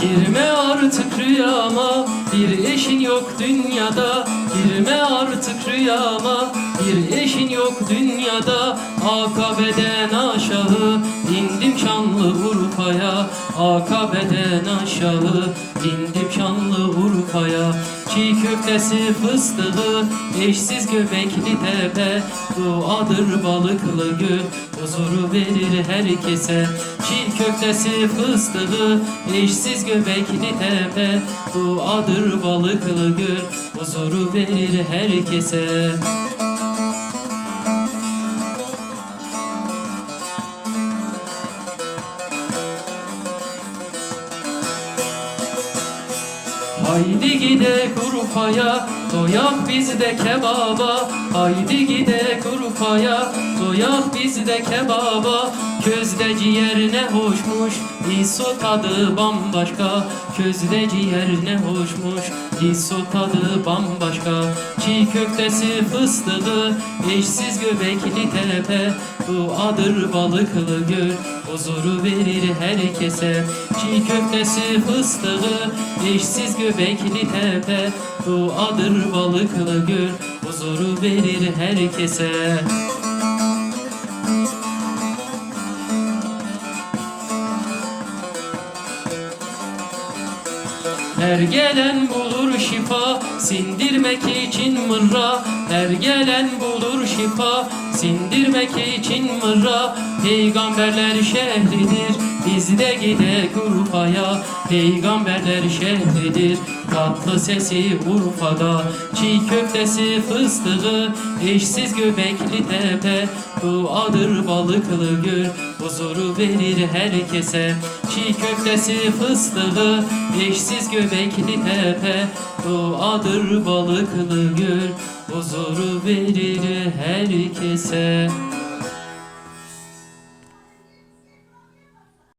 Girme artık rüyama bir eşin yok dünyada. Girme artık rüyama bir eşin yok dünyada. Akabe'den aşağı indim şanlı Urfa'ya Akabe'den aşağı indim şanlı Urfa'ya Çiğ köftesi fıstığı eşsiz göbekli tepe. Duadır balıklı gül huzuru verir herkese. Çiğ köftesi fıstığı eşsiz göbekli tepe. Duadır balıklı gül huzuru verir herkese Haydi gide Urfa'ya, doyak bizde kebaba. Haydi gide Urfa'ya, doyak bizde kebaba. Közde ciğer ne hoşmuş, iso tadı bambaşka. Közde ciğer ne hoşmuş, iso tadı bambaşka. Çiğ köftesi fıstığı, eşsiz göbekli tepe. Duadır balıklı göl, huzuru verir herkese. Çiğ köftesi fıstığı, eşsiz göbekli tepe. Duadır balıklı göl, huzuru verir herkese. Her gelen bulur şifa sindirmek için mırra. Her gelen bulur şifa sindirmek için mırra. Peygamberler şehridir bizde gide Urfa'ya. Peygamberler şehridir tatlı sesi Urfa'da. Çiğ köftesi fıstığı eşsiz göbekli tepe. Duadır balıklı göl huzuru verir herkese. Çiğ köftesi fıstığı eşsiz göbekli tepe Duadır balıklı göl huzuru verir herkese